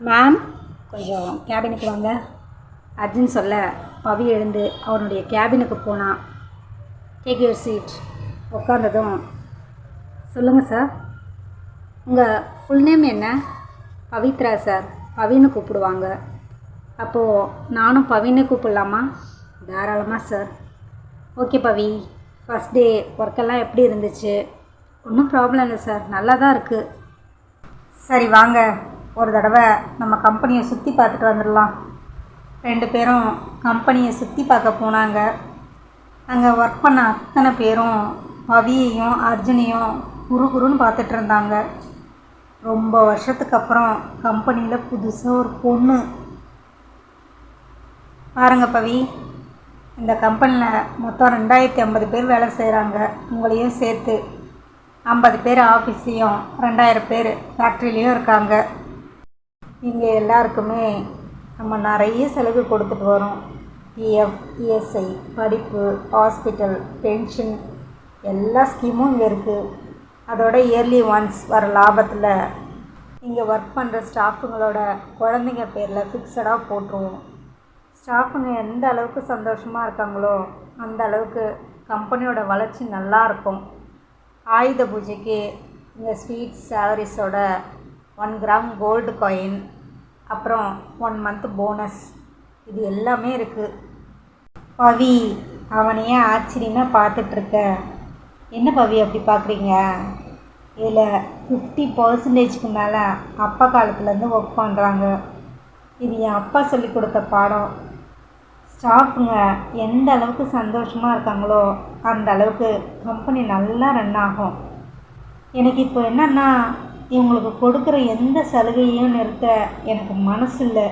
Ma'am கொஞ்சம் கேபினுக்கு வாங்க. அர்ஜுன் சொல்ல பவி எழுந்து அவனுடைய கேபினுக்கு போனான் டேக் யூர் சீட் உட்காந்ததும் சொல்லுங்கள் சார் உங்கள் ஃபுல் நேம் என்ன? பவித்ரா சார் பவின்னு கூப்பிடுவாங்க. அப்போது நானும் பவின்னு கூப்பிடலாமா? தாராளமாக sir okay Bavi. First day ஒர்க்கெல்லாம் எப்படி இருந்துச்சு? ஒன்றும் ப்ராப்ளம் இல்லை சார் நல்லா தான் இருக்குது சரி வாங்க. ஒரு தடவை நம்ம கம்பெனியை சுற்றி பார்த்துட்டு வந்துடலாம். ரெண்டு பேரும் கம்பெனியை சுற்றி பார்க்க போனாங்க. அங்கே ஒர்க் பண்ண அத்தனை பேரும் பவியையும் அர்ஜுனையும் குரு குருன்னு பார்த்துட்டு இருந்தாங்க. ரொம்ப வருஷத்துக்கு அப்புறம் கம்பெனியில் புதுசாக ஒரு பொண்ணு. பாருங்க பவி இந்த கம்பெனியில் மொத்தம் ரெண்டாயிரத்தி ஐம்பது பேர் வேலை செய்கிறாங்க உங்களையும் சேர்த்து ஐம்பது பேர் ஆஃபீஸ்லேயும் ரெண்டாயிரம் பேர் ஃபேக்ட்ரிலையும் இருக்காங்க. இங்கே எல்லாருக்குமே நம்ம நிறைய செலவு கொடுத்துட்டு வரோம். பிஎஃப் இஎஸ்ஐ படிப்பு ஹாஸ்பிட்டல் பென்ஷன் எல்லா ஸ்கீமும் இங்கே இருக்குது அதோட இயர்லி ஒன்ஸ் வர லாபத்தில் இங்கே ஒர்க் பண்ணுற ஸ்டாஃபுங்களோட குழந்தைங்க பேரில் ஃபிக்ஸடாக போட்டுருவோம். ஸ்டாஃபுங்க எந்த அளவுக்கு சந்தோஷமாக இருக்காங்களோ அந்த அளவுக்கு கம்பெனியோட வளர்ச்சி நல்லா இருக்கும். ஆயுத பூஜைக்கு இந்த ஸ்வீட்ஸ் சாவரிஸோட ஒன் கிராம் கோல்டு காயின் அப்புறம் ஒன் மந்த் போனஸ் இது எல்லாமே இருக்குது பவி அவனையே ஆச்சரியமாக பார்த்துட்ருக்க. என்ன பவி அப்படி பார்க்குறீங்க? இதில் ஃபிஃப்டி பர்சன்டேஜ்க்கு மேலே அப்பா காலத்துலேருந்து ஒர்க் பண்ணுறாங்க இது என் அப்பா சொல்லி கொடுத்த பாடம். ஸ்டாஃபுங்க எந்த அளவுக்கு சந்தோஷமாக இருக்காங்களோ அந்த அளவுக்கு கம்பெனி நல்லா ரன் ஆகும். எனக்கு இப்போ என்னென்னா இவங்களுக்கு கொடுக்குற எந்த சலுகையும் நிறுத்த எனக்கு மனசு இல்லை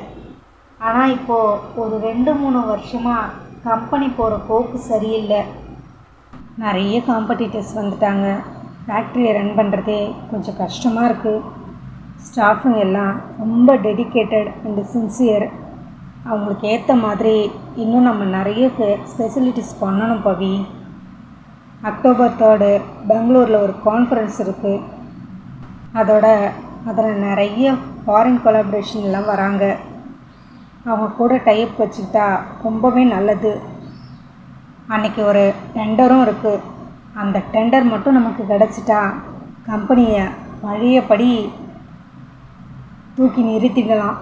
ஆனால் இப்போது ஒரு ரெண்டு மூணு வருஷமாக கம்பெனி போகிற போக்கு சரியில்லை. நிறைய காம்படிட்டர்ஸ் வந்துட்டாங்க. ஃபேக்ட்ரியை ரன் பண்ணுறதே கொஞ்சம் கஷ்டமாக இருக்குது ஸ்டாஃபுங்க எல்லாம் ரொம்ப டெடிக்கேட்டட் அண்ட் சின்சியர் அவங்களுக்கு ஏற்ற மாதிரி இன்னும் நம்ம நிறைய ஃபெசிலிட்டிஸ் பண்ணணும் பவி. அக்டோபர் தேர்டு பெங்களூரில் ஒரு கான்ஃபரன்ஸ் இருக்குது அதோட அதில் நிறைய ஃபாரின் கொலாபரேஷன்லாம் வராங்க. அவங்க கூட டைப் வச்சுக்கிட்டா ரொம்பவே நல்லது. அன்றைக்கி ஒரு டெண்டரும் இருக்குது அந்த டெண்டர் மட்டும் நமக்கு கிடச்சிட்டா கம்பெனியை பழையபடி தூக்கி நிறுத்திக்கலாம்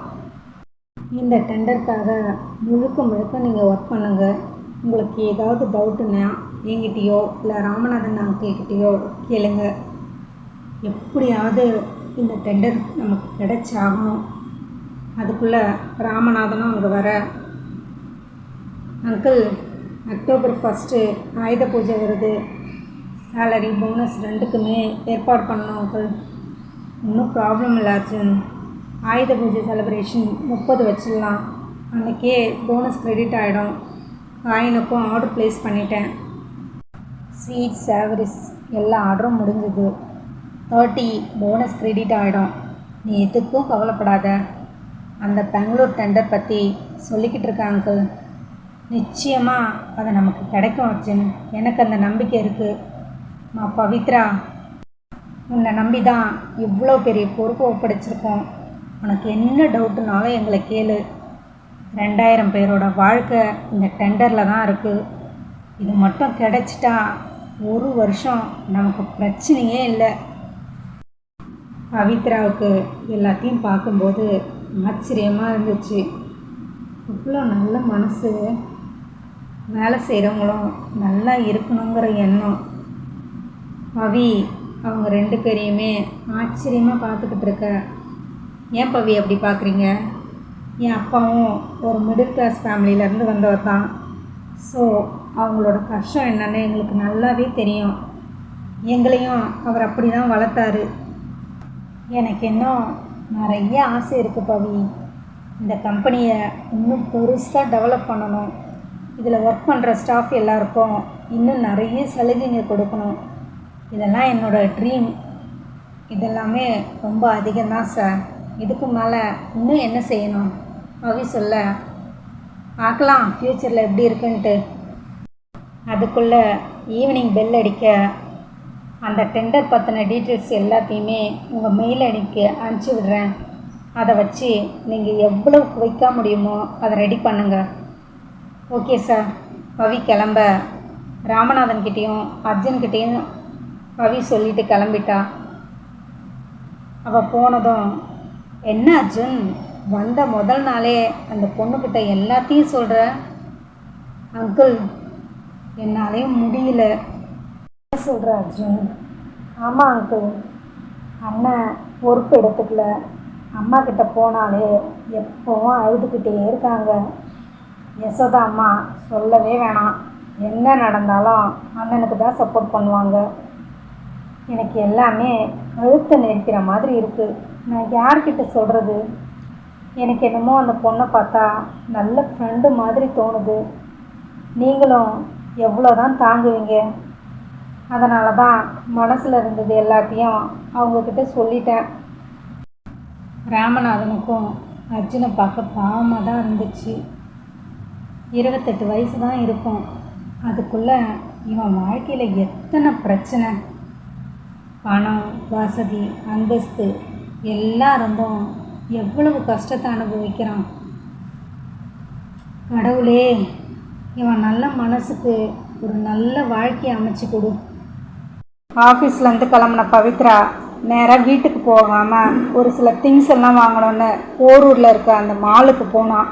இந்த டெண்டருக்காக முழுக்க முழுக்க நீங்கள் ஒர்க் பண்ணுங்கள் உங்களுக்கு ஏதாவது டவுட்டுன்னா என்கிட்டயோ இல்லை ராமநாதன் அங்கிள்கிட்டயோ கேளுங்கள் எப்படியாவது இந்த டெண்டர் நமக்கு கிடைச்சாகணும். அதுக்குள்ளே ராமநாதனும் அங்கே வர. அங்கிள் அக்டோபர் ஃபஸ்ட்டு ஆயுத பூஜை வருது. சேலரி போனஸ் ரெண்டுக்குமே ஏற்பாடு பண்ணணும் அங்கிள் ஒன்றும் ப்ராப்ளம் இல்லை அர்ஜுன். ஆயுத பூஜை செலிப்ரேஷன் முப்பது வச்சிடலாம். அன்றைக்கே போனஸ் கிரெடிட் ஆகிடும் காயினுக்கும் ஆர்டர் ப்ளேஸ் பண்ணிட்டேன். ஸ்வீட் சேவரிஸ் எல்லா ஆர்டரும் முடிஞ்சுது. தேர்ட்டி போனஸ் கிரெடிட் ஆகிடும் நீ எதுக்கும் கவலைப்படாத. அந்த பெங்களூர் டெண்டர் பற்றி சொல்லிக்கிட்டு இருக்க அங்கிள் நிச்சயமாக அது நமக்கு கிடைக்கும் அர்ஜுன். எனக்கு அந்த நம்பிக்கை இருக்குது மா பவித்ரா உன்னை நம்பி தான் இவ்வளோ பெரிய பொறுப்பு ஒப்படைச்சிருக்கோம். உனக்கு என்ன டவுட்டுனாலும் எங்களை கேளு. ரெண்டாயிரம் பேரோட வாழ்க்கை இந்த டெண்டரில் தான் இருக்குது இது மட்டும் கிடச்சிட்டா ஒரு வருஷம் நமக்கு பிரச்சனையே இல்லை. பவித்ராவுக்கு எல்லாத்தையும் பார்க்கும்போது ஆச்சரியமாக இருந்துச்சு. இவ்வளோ நல்ல மனசு வேலை செய்கிறவங்களும் நல்லா இருக்கணுங்கிற எண்ணம். பவி அவங்க ரெண்டு பேரையுமே ஆச்சரியமாக பார்த்துக்கிட்டு இருக்க. ஏன் பவி அப்படி பார்க்குறீங்க? என் அப்பாவும் ஒரு மிடில் கிளாஸ் ஃபேமிலியிலேருந்து வந்தவர் தான். ஸோ அவங்களோட கஷ்டம் என்னன்னு எங்களுக்கு நல்லாவே தெரியும். எங்களையும் அவர் அப்படி தான் வளர்த்தாரு. எனக்கு இன்னும் நிறைய ஆசை இருக்குது பவி. இந்த கம்பெனியை இன்னும் பெருசாக டெவலப் பண்ணணும். இதில் ஒர்க் பண்ணுற ஸ்டாஃப் எல்லாருக்கும் இன்னும் நிறைய சலுகைங்க கொடுக்கணும். இதெல்லாம் என்னோடய ட்ரீம் இதெல்லாமே ரொம்ப அதிகம்தான் சார் இதுக்கு மேலே இன்னும் என்ன செய்யணும்? பவி சொல்ல. பார்க்கலாம் ஃப்யூச்சரில் எப்படி இருக்குன்ட்டு. அதுக்குள்ளே ஈவினிங் பெல் அடிக்க அந்த டெண்டர் பற்றின டீட்டெயில்ஸ் எல்லாத்தையுமே உங்கள் மெயில் ஐடிக்கு அனுப்பிச்சி விடுறேன். அதை வச்சு நீங்கள் எவ்வளோ குவைக்க முடியுமோ அதை ரெடி பண்ணுங்கள் ஓகே சார் பவி கிளம்ப. ராமநாதன் கிட்டேயும் அர்ஜுன் கிட்டேயும் பவி சொல்லிட்டு கிளம்பிட்டா. அவள் போனதும் என்ன அர்ஜுன்? வந்த முதல் நாளே அந்த பொண்ணுக்கிட்ட எல்லாத்தையும் சொல்கிற அங்கிள் என்னாலையும் முடியல. சொல்கிற அர்ஜுன்? ஆமாம் அங்கிள் அண்ணன் பொறுப்பு எடுத்துக்கல. அம்மா கிட்ட போனாலே எப்போவும் அழுதுகிட்டே இருக்காங்க. யசோதா அம்மா சொல்லவே வேணாம். என்ன நடந்தாலும் அண்ணனுக்கு தான் சப்போர்ட் பண்ணுவாங்க. எனக்கு எல்லாமே அழுத்த நிற்கிற மாதிரி இருக்குது நான் யார்கிட்ட சொல்கிறது எனக்கு என்னமோ அந்த பொண்ணை பார்த்தா நல்ல ஃப்ரெண்டு மாதிரி தோணுது. நீங்களும் எவ்வளோ தான் தாங்குவீங்க? அதனால தான் மனசில் இருந்தது எல்லாத்தையும் அவங்கக்கிட்ட சொல்லிட்டேன். ராமநாதனுக்கும் அர்ஜுனை பார்க்க பாவமாக தான் இருந்துச்சு. இருபத்தெட்டு வயசு தான் இருக்கும். அதுக்குள்ளே இவன் வாழ்க்கையில் எத்தனை பிரச்சனை? பணம் வசதி அந்தஸ்து எல்லாம் இருந்தும் எவ்வளவு கஷ்டத்தை அனுபவிக்கிறான். கடவுளே இவன் நல்ல மனசுக்கு ஒரு நல்ல வாழ்க்கையை அமைச்சு கொடு. ஆஃபீஸ்லேருந்து கிளம்புன பவித்ரா நேராக வீட்டுக்கு போகாமல் ஒரு சில திங்ஸ் எல்லாம் வாங்கணும்னு போரூரில் இருக்க அந்த மாலுக்கு போனான்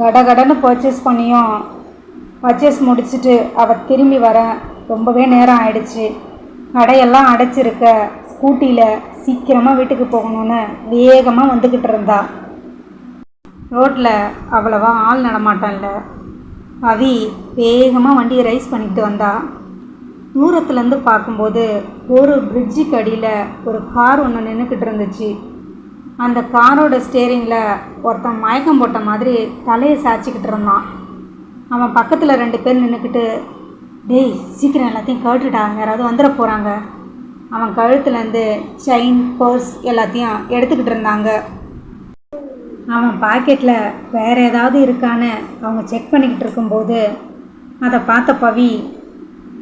கடகடன்னு பர்ச்சேஸ் பண்ணியும் பர்ச்சேஸ் முடிச்சுட்டு அவள் திரும்பி வர ரொம்பவே நேரம் ஆயிடுச்சு. கடையெல்லாம் அடைச்சிருக்க ஸ்கூட்டியில் சீக்கிரமாக வீட்டுக்கு போகணும்னு வேகமாக வந்துக்கிட்டு இருந்தா. ரோட்டில் அவ்வளவா ஆள் நடமாட்டான்ல அவி வேகமாக வண்டியை ரைஸ் பண்ணிட்டு வந்தா. தூரத்துலேருந்து பார்க்கும்போது ஒரு பிரிட்ஜுக்கு அடியில் ஒரு கார் ஒன்று நின்றுக்கிட்டு இருந்துச்சு. அந்த காரோட ஸ்டேரிங்கில் ஒருத்தன் மயக்கம் போட்ட மாதிரி தலையை சாய்ச்சிக்கிட்டு இருந்தான். அவன் பக்கத்தில் ரெண்டு பேர் நின்றுக்கிட்டு டேய் சீக்கிரம் எல்லாத்தையும் கழட்டுடா யாராவது வந்துட போகிறாங்க அவன் கழுத்துலேருந்து செயின் பர்ஸ் எல்லாத்தையும் எடுத்துக்கிட்டு இருந்தாங்க. அவன் பாக்கெட்டில் வேறு ஏதாவது இருக்கான்னு அவங்க செக் பண்ணிக்கிட்டு இருக்கும்போது அதை பார்த்த பவி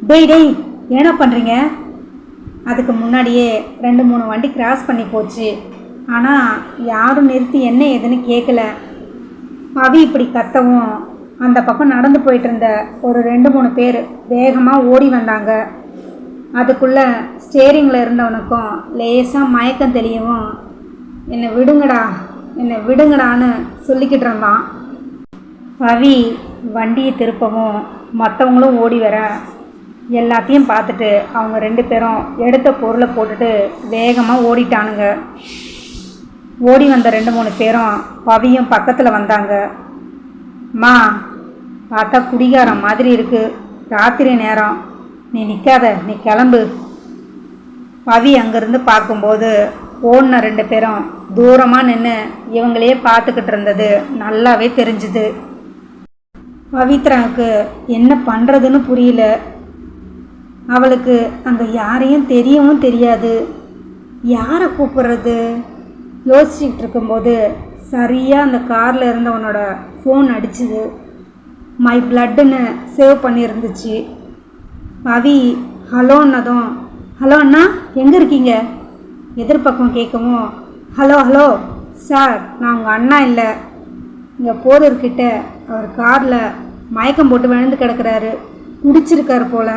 டேய் டேய் என்ன பண்ணுறீங்க அதுக்கு முன்னாடியே ரெண்டு மூணு வண்டி கிராஸ் பண்ணி போச்சு. ஆனால் யாரும் நிறுத்தி என்ன ஏதுன்னு கேட்கல பவி இப்படி கத்தவும் அந்த பக்கம் நடந்து போயிட்டு இருந்த ஒரு ரெண்டு மூணு பேர் வேகமாக ஓடி வந்தாங்க. அதுக்குள்ளே ஸ்டேரிங்கில் இருந்தவனுக்கும் லேசாக மயக்கம் தெரியவும் என்னை விடுங்கடா என்னை விடுங்கடான்னு சொல்லிக்கிட்டு இருந்தான். பவி வண்டியை திருப்பவும் மற்றவங்களும் ஓடி வர எல்லாத்தையும் பார்த்துட்டு அவங்க ரெண்டு பேரும் எடுத்த பொருளை போட்டுட்டு வேகமாக ஓடிட்டானுங்க. ஓடி வந்த ரெண்டு மூணு பேரும் பவியும் பக்கத்தில் வந்தாங்க. மா பார்த்தா குடிகாரம் மாதிரி இருக்குது ராத்திரி நேரம். நீ நிற்காத நீ கிளம்பு. பவி அங்கேருந்து பார்க்கும்போது ஓடின ரெண்டு பேரும் தூரமாக நின்று இவங்களே பார்த்துக்கிட்டு இருந்தது. நல்லாவே தெரிஞ்சுது. பவித்ராவுக்கு என்ன பண்ணுறதுன்னு புரியல. அவளுக்கு அங்கே யாரையும் தெரியவும் தெரியாது. யாரை கூப்பிட்றது? யோசிச்சுக்கிட்டு இருக்கும்போது சரியாக அந்த காரில் இருந்தவனோட ஃபோன் அடிச்சுது. மை பிளட்டுன்னு சேவ் பண்ணியிருந்துச்சு. பவி ஹலோன்னதும் ஹலோ அண்ணா எங்கே இருக்கீங்க? எதிர்பக்கம் கேட்கவும் ஹலோ ஹலோ சார் நான் உங்கள் அண்ணா இல்லை. இங்கே போதர்கிட்ட அவர் காரில் மயக்கம் போட்டு விழுந்து கிடக்குறாரு. குடிச்சிருக்கார் போல்.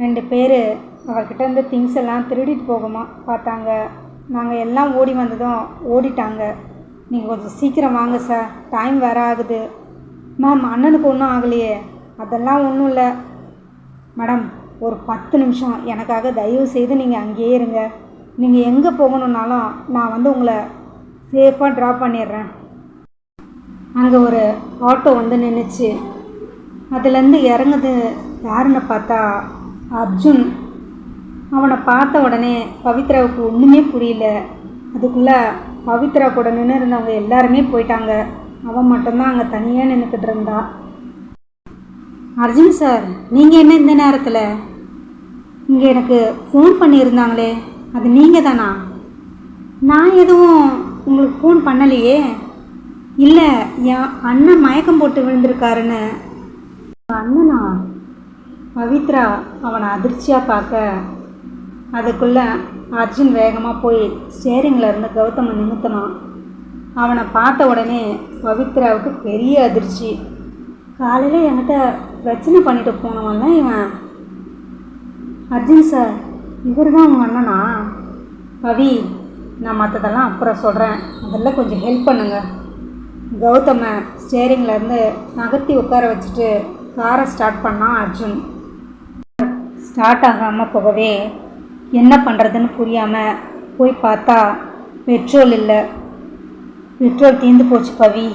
ரெண்டு பேர் அவர்கிட்ட இருந்த திங்ஸ் எல்லாம் திருடிட்டு போகுமா. பார்த்தாங்க. நாங்கள் எல்லாம் ஓடி வந்ததும் ஓடிட்டாங்க. நீங்கள் கொஞ்சம் சீக்கிரம் வாங்க சார். டைம் வேற ஆகுது மேம் அண்ணனுக்கு ஒன்றும் ஆகலையே. அதெல்லாம் ஒன்றும் இல்லை. மேடம் ஒரு பத்து நிமிஷம். எனக்காக தயவு செய்து நீங்கள் அங்கேயே இருங்க. நீங்கள் எங்கே போகணுன்னாலும் நான் வந்து உங்களை சேஃபாக ட்ராப் பண்ணிடுறேன். அங்கே ஒரு ஆட்டோ வந்து நின்றுச்சு அதுலேருந்து இறங்குது. யாருன்னு பார்த்தா அர்ஜுன் அவனை பார்த்த உடனே பவித்ராவுக்கு ஒன்றுமே புரியல. அதுக்குள்ளே பவித்ரா கூட நின்று இருந்தவங்க எல்லாருமே போயிட்டாங்க. அவன் மட்டும்தான் அங்கே தனியாக நின்றுக்கிட்டு இருந்தா. அர்ஜுன் சார் நீங்கள் என்ன இந்த நேரத்தில்? இங்கே எனக்கு ஃபோன் பண்ணியிருந்தாங்களே. அது நீங்கள் தானா நான் எதுவும் உங்களுக்கு ஃபோன் பண்ணலையே. இல்லை என் அண்ணன் மயக்கம் போட்டு விழுந்திருக்காருன்னு. அண்ணனா? பவித்ரா அவனை அதிர்ச்சியாக பார்க்க அதுக்குள்ளே அர்ஜுன் வேகமாக போய் ஸ்டேரிங்கில் இருந்து கௌதமை நிமித்தினான். அவனை பார்த்த உடனே பவித்ராவுக்கு பெரிய அதிர்ச்சி. காலையில் என்கிட்ட பிரச்சனை பண்ணிட்டு போனவன்ல இவன். அர்ஜுன் சார் இவர் தான் உங்கள் அண்ணனா? பவி நான் மற்றதெல்லாம் அப்புறம் சொல்கிறேன் அதெல்லாம் கொஞ்சம் ஹெல்ப் பண்ணுங்கள் கௌதமை ஸ்டேரிங்கில் இருந்து நகர்த்தி உட்கார வச்சுட்டு காரை ஸ்டார்ட் பண்ணான் அர்ஜுன். ஸ்டார்ட் ஆகாமல் போகவே என்ன பண்ணுறதுன்னு புரியாமல் போய் பார்த்தா பெட்ரோல் இல்லை. பெட்ரோல் தீர்ந்து போச்சு பவி.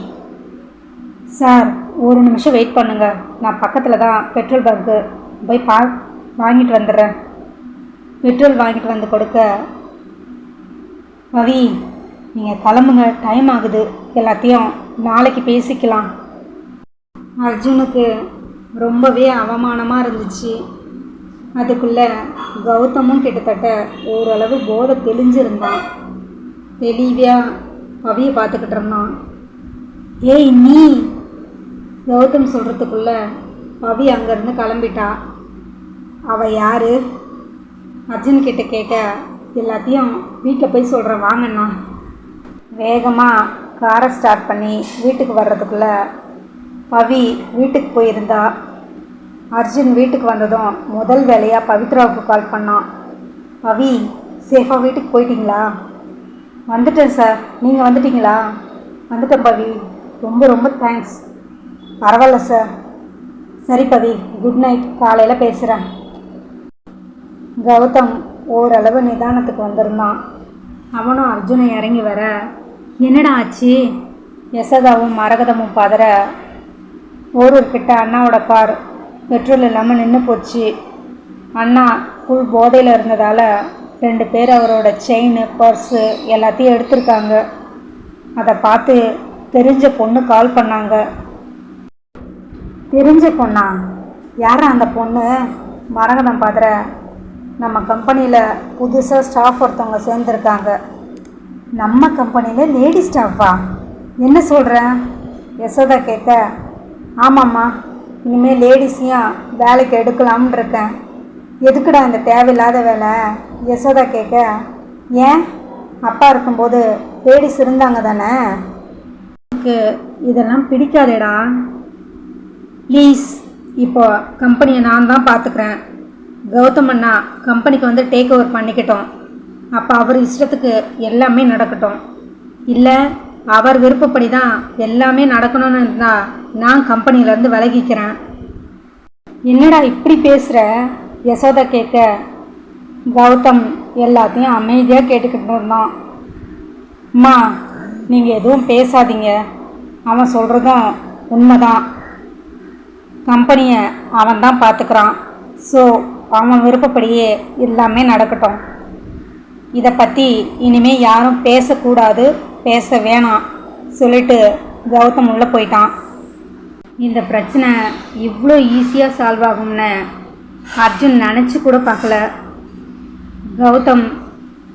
சார் ஒரு நிமிஷம் வெயிட் பண்ணுங்கள் நான் பக்கத்தில் தான் பெட்ரோல் பங்க்கு போய் பா வாங்கிட்டு வந்துடுறேன். பெட்ரோல் வாங்கிட்டு வந்து கொடுக்க பவி நீங்கள் கிளம்புங்க. டைம் ஆகுது. எல்லாத்தையும் நாளைக்கு பேசிக்கலாம். அர்ஜுனுக்கு ரொம்பவே அவமானமாக இருந்துச்சு. அதுக்குள்ளே கௌதமும் கிட்டத்தட்ட ஓரளவு போதை தெளிஞ்சிருந்தான். தெளிவாக பவியை பார்த்துக்கிட்டு இருந்தான். ஏய் நீ? கௌதம் சொல்கிறதுக்குள்ள பவி அங்கேருந்து கிளம்பிட்டா. அவள் யார்? அர்ஜுன் கிட்ட கேட்க எல்லாத்தையும் வீட்டில் போய் சொல்கிறேன் வாங்கண்ணா. வேகமாக காரை ஸ்டார்ட் பண்ணி வீட்டுக்கு வர்றதுக்குள்ளே பவி வீட்டுக்கு போயிருந்தா. அர்ஜுன் வீட்டுக்கு வந்ததும் முதல் வேலையாக பவித்ராவுக்கு கால் பண்ணான். பவி சேஃபாக வீட்டுக்கு போயிட்டீங்களா? வந்துட்டேன் சார் நீங்கள் வந்துட்டீங்களா? வந்துட்டேன் பவி. ரொம்ப ரொம்ப தேங்க்ஸ் பரவாயில்ல சார் சரி பவி குட் நைட் காலையில் பேசுகிறேன் கௌதம் ஓரளவு நிதானத்துக்கு வந்திருந்தான். அவனும் அர்ஜுனை இறங்கி வர. என்னடா ஆச்சு? யசோதாவும் மரகதமும் பதற. ஓரூர்கிட்ட அண்ணாவோட கார். பெட்ரோல் இல்லாமல் நின்று போச்சு. அண்ணா ஃபுல் போதையில் இருந்ததால் ரெண்டு பேர் அவரோட செயின் பர்ஸு எல்லாத்தையும் எடுத்திருக்காங்க. அதை பார்த்து தெரிஞ்ச பொண்ணு கால் பண்ணாங்க. தெரிஞ்ச பொண்ணா? யார் அந்த பொண்ணு? மரகதம் பாத்திர நம்ம கம்பெனியில் புதுசாக ஸ்டாஃப் ஒருத்தவங்க சேர்ந்துருக்காங்க. நம்ம கம்பெனியில் லேடி ஸ்டாஃபா என்ன சொல்கிறேன் யசோதா கேட்க ஆமாம்மா. இனிமேல் லேடிஸையும் வேலைக்கு எடுக்கலாம்னு இருக்கேன் எதுக்குடா இந்த தேவையில்லாத வேலை? யசோதா கேட்க ஏன்? அப்பா இருக்கும்போது லேடிஸ் இருந்தாங்க தானே? எனக்கு இதெல்லாம் பிடிக்காதேடா. ப்ளீஸ் இப்போ கம்பெனியை நான் தான் பார்த்துக்கிறேன். கௌதம் அண்ணா கம்பெனிக்கு வந்து டேக் ஓவர் பண்ணிக்கிட்டோம். அப்போ அவர் இஷ்டத்துக்கு எல்லாமே நடக்கட்டும். இல்லை அவர் விருப்பப்படி தான் எல்லாமே நடக்கணும்னு இருந்தால் நான் கம்பெனியிலேருந்து விலகிக்கிறேன். என்னடா இப்படி பேசுகிற யசோதா கேட்க கௌதம் எல்லாத்தையும் அமைதியாக கேட்டுக்கிட்டு இருந்தான். அம்மா நீங்கள் எதுவும் பேசாதீங்க. அவன் சொல்கிறதும் உண்மைதான். கம்பெனியை அவன் தான் பார்த்துக்கிறான் ஸோ அவன் விருப்பப்படியே எல்லாமே நடக்கட்டும். இதை பற்றி இனிமேல் யாரும் பேசக்கூடாது பேச வேணாம் சொல்லிட்டு கௌதம் உள்ளே போயிட்டான். இந்த பிரச்சனை இவ்வளோ ஈஸியாக சால்வ் ஆகும்னு அர்ஜுன் நினச்சி கூட பார்க்கல. கௌதம்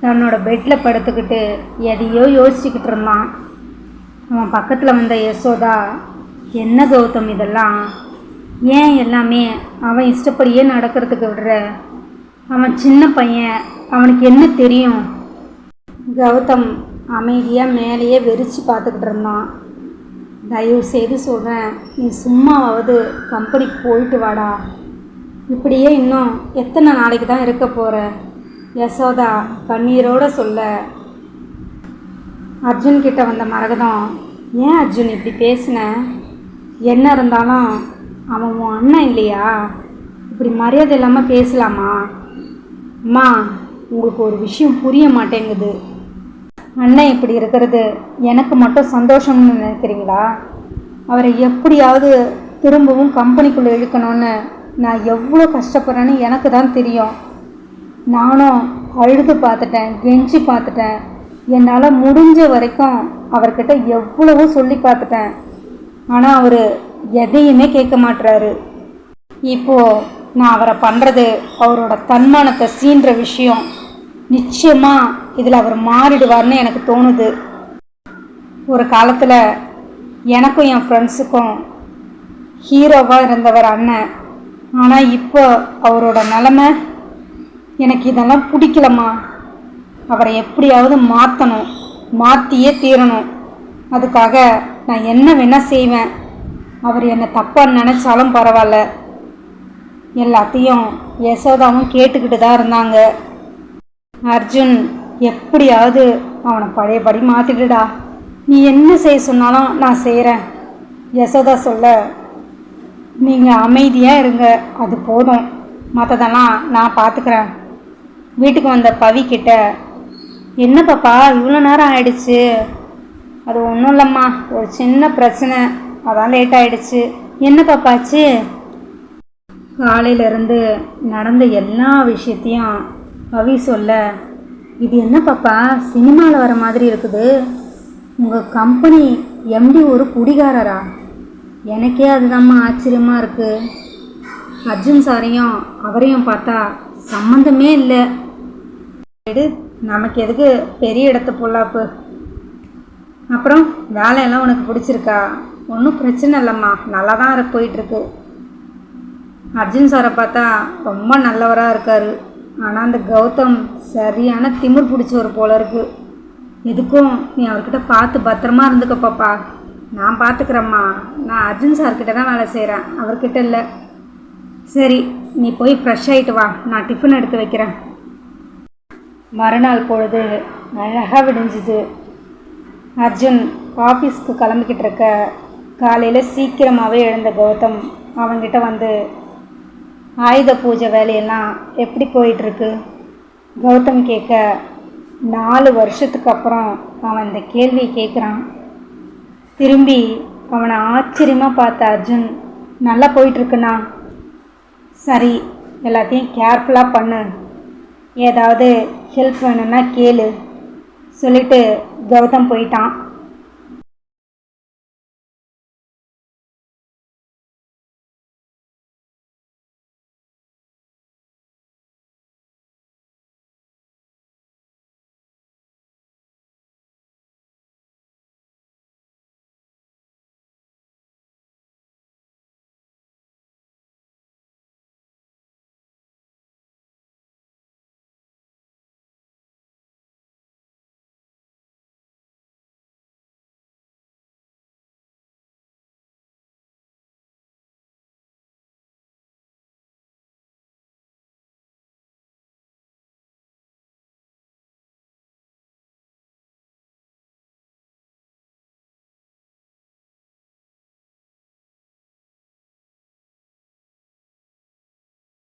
தன்னோட பெட்டில் படுத்துக்கிட்டு எதையோ யோசிச்சுக்கிட்டு இருந்தான். அவன் பக்கத்தில் வந்த யசோதா என்ன கௌதம் இதெல்லாம்? ஏன் எல்லாமே அவன் இஷ்டப்படியே நடக்கிறதுக்கு விடுற? அவன் சின்ன பையன் அவனுக்கு என்ன தெரியும்? கௌதம் அமைதியாக மேலேயே வெறிச்சு பார்த்துக்கிட்டு இருந்தான். தயவு செய்து சொல்கிறேன் நீ சும்மாவாவது கம்பெனிக்கு போயிட்டு வாடா. இப்படியே இன்னும் எத்தனை நாளைக்கு தான் இருக்க போகிற யசோதா கண்ணீரோட சொல்ல. அர்ஜுன் கிட்ட வந்த மரகதம் ஏன் அர்ஜுன் இப்படி பேசின? என்ன இருந்தாலும் அவன் உன் அண்ணன் இல்லையா? இப்படி மரியாதை இல்லாமல் பேசலாமா? அம்மா உங்களுக்கு ஒரு விஷயம் புரிய மாட்டேங்குது. அண்ணன் இப்படி இருக்கிறது எனக்கு மட்டும் சந்தோஷம்னு நினைக்கிறீங்களா? அவரை எப்படியாவது திரும்பவும் கம்பெனிக்குள்ளே இழுக்கணும்னு நான் எவ்வளோ கஷ்டப்படுறேன்னு எனக்கு தான் தெரியும். நானும் அழுது பார்த்துட்டேன் கெஞ்சி பார்த்துட்டேன். என்னால் முடிஞ்ச வரைக்கும் அவர்கிட்ட எவ்வளவோ சொல்லி பார்த்துட்டேன். ஆனால் அவர் எதையுமே கேட்க மாட்டுறாரு இப்போது நான் அவரை பண்ணுறது அவரோட தன்மானத்தை சீன்ற விஷயம். நிச்சயமாக இதில் அவர் மாறிடுவார்னு எனக்கு தோணுது. ஒரு காலத்தில் எனக்கும் என் ஃப்ரெண்ட்ஸுக்கும் ஹீரோவாக இருந்தவர் அண்ணன். ஆனால் இப்போ அவரோட நிலமை எனக்கு இதெல்லாம் பிடிக்கலம்மா. அவரை எப்படியாவது மாற்றணும் மாற்றியே தீரணும். அதுக்காக நான் என்ன வேணால் செய்வேன். அவர் என்னை தப்பாக நினச்சாலும் பரவாயில்ல. எல்லாத்தையும் யசோதாவும் கேட்டுக்கிட்டு தான் இருந்தாங்க. அர்ஜுன் எப்படியாவது அவனை பழையபடி மாற்றிடுடா நீ என்ன செய்ய சொன்னாலும் நான் செய்கிறேன் யசோதா சொல்ல நீங்கள் அமைதியாக இருங்க. அது போதும். மற்றதெல்லாம் நான் பார்த்துக்கிறேன் வீட்டுக்கு வந்த பவி என்ன பாப்பா இவ்வளோ நேரம் ஆயிடுச்சு. அது ஒன்றும் இல்லைம்மா. ஒரு சின்ன பிரச்சனை. அதான் லேட் ஆயிடுச்சு. என்ன பாப்பாச்சு? காலையிலேருந்து நடந்த எல்லா விஷயத்தையும் பவி சொல்ல இது என்ன பாப்பா? சினிமாவில் வர மாதிரி இருக்குது. உங்கள் கம்பெனி எம்டி ஒரு குடிகாரரா? எனக்கே அதுதாம்மா ஆச்சரியமாக இருக்குது அர்ஜுன் சாரையும் அவரையும் பார்த்தா சம்மந்தமே இல்லை. எடு நமக்கு எதுக்கு பெரிய இடத்த பொல்லாப்பு? அப்புறம் வேலையெல்லாம் உனக்கு பிடிச்சிருக்கா? ஒன்றும் பிரச்சனை இல்லைம்மா. நல்லா தான் போயிட்டுருக்கு அர்ஜுன் சாரை பார்த்தா ரொம்ப நல்லவராக இருக்கார். ஆனால் அந்த கௌதம் சரியான திமிர் பிடிச்சவர் போல இருக்குது எதுக்கும் நீ அவர்கிட்ட பார்த்து பத்திரமா இருந்துக்க பாப்பா. நான் பார்த்துக்கிறேம்மா நான் அர்ஜுன் சார்கிட்ட தான் வேலை செய்கிறேன் அவர்கிட்ட இல்லை. சரி நீ போய் ஃப்ரெஷ் ஆகிட்டு வா. நான் டிஃபன் எடுத்து வைக்கிறேன். மறுநாள் பொழுது அழகாக விடிஞ்சுது. அர்ஜுன் ஆஃபீஸ்க்கு கிளம்பிக்கிட்டு இருக்க. காலையில் சீக்கிரமாகவே எழுந்த கௌதம் அவன்கிட்ட வந்து ஆயுத பூஜை வேலையெல்லாம் எப்படி போயிட்டுருக்கு? கௌதம் கேட்க நாலு வருஷத்துக்கு அப்புறம் அவன் இந்த கேள்வி கேட்குறான். திரும்பி அவனை ஆச்சரியமாக பார்த்த அர்ஜுன் நல்லா போயிட்டுருக்குண்ணா. சரி எல்லாத்தையும் கேர்ஃபுல்லாக பண்ணு. ஏதாவது ஹெல்ப் வேணும்னா கேளு. சொல்லிட்டு கௌதம் போயிட்டான்.